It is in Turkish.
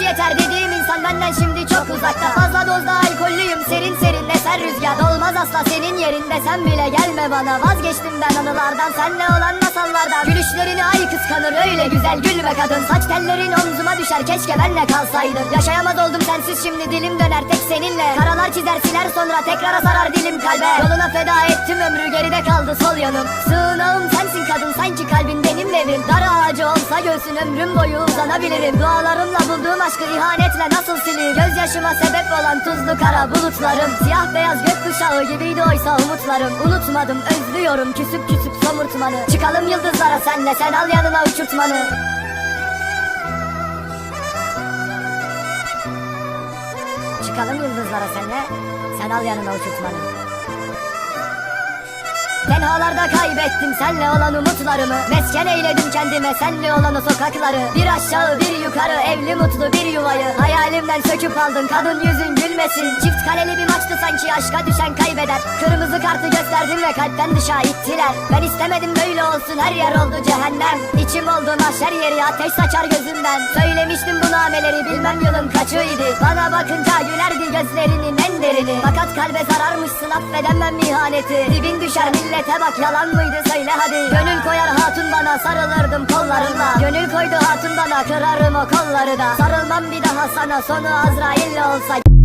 yeter dediğim insan benden şimdi çok uzakta. Fazla dozda alkollüyüm serin serin eser rüzgar. Olmaz asla senin yerinde sen bile gelme bana. Vazgeçtim ben anılardan senle olan masallardan. Gülüşlerini ay kıskanır öyle güzel gülme kadın. Saç tellerin omzuma düşer keşke benle kalsaydın Yaşayamaz oldum sensiz şimdi dilim döner tek seninle. Karalar çizer siler sonra tekrara sarar dilim kalbe. Yoluna feda ettim ömrü geride kaldı sol yanım. Sığınağım sensin kadın sanki kalbin benim evim. Dar ağacı olsa göğsün ömrüm boyu uzanabilirim. Dualarımla bulduğum aşkı ihanetle nasıl sileyim? Gözyaşıma sebep olan tuzlu kara bulutlarım. Siyah beyaz gökkuşağı gibiydi oysa umutlarım. Unutmadım özlüyorum küsüp küsüp somurtmanı. Çıkalım yıldızlara senle sen al yanına uçurtmanı Çıkalım yıldızlara senle. Sen al yanına uçurtmanı. Tenhalarda kaybettim senle olan umutlarımı. Mesken eyledim kendime senle olan o sokakları. Bir aşağı bir yukarı evli mutlu bir yuvayı. Hayalimden söküp aldın kadın yüzün gülmesin. Çift kaleli bir maçtı sanki aşka düşen kaybeder. Kırmızı kartı gösterdim ve kalpten dışa ittiler. Ben istemedim böyle olsun her yer oldu cehennem. İçim oldu mahşer yeri ateş saçar gözümden Söylemiştim bu nameleri bilmem yılın kaçıydı Bana bakınca gülerdi gözlerinin en derini. Fakat kalbe zararmışsın affedemem ihaneti. Dibin düşer millete bak yalan mıydı? Söyle hadi. Gönül koyar hatun bana sarılırdım kollarımla Gönül koydu hatun bana kırarım o kolları da. Sarılmam bir daha sana sonu Azrail'le olsa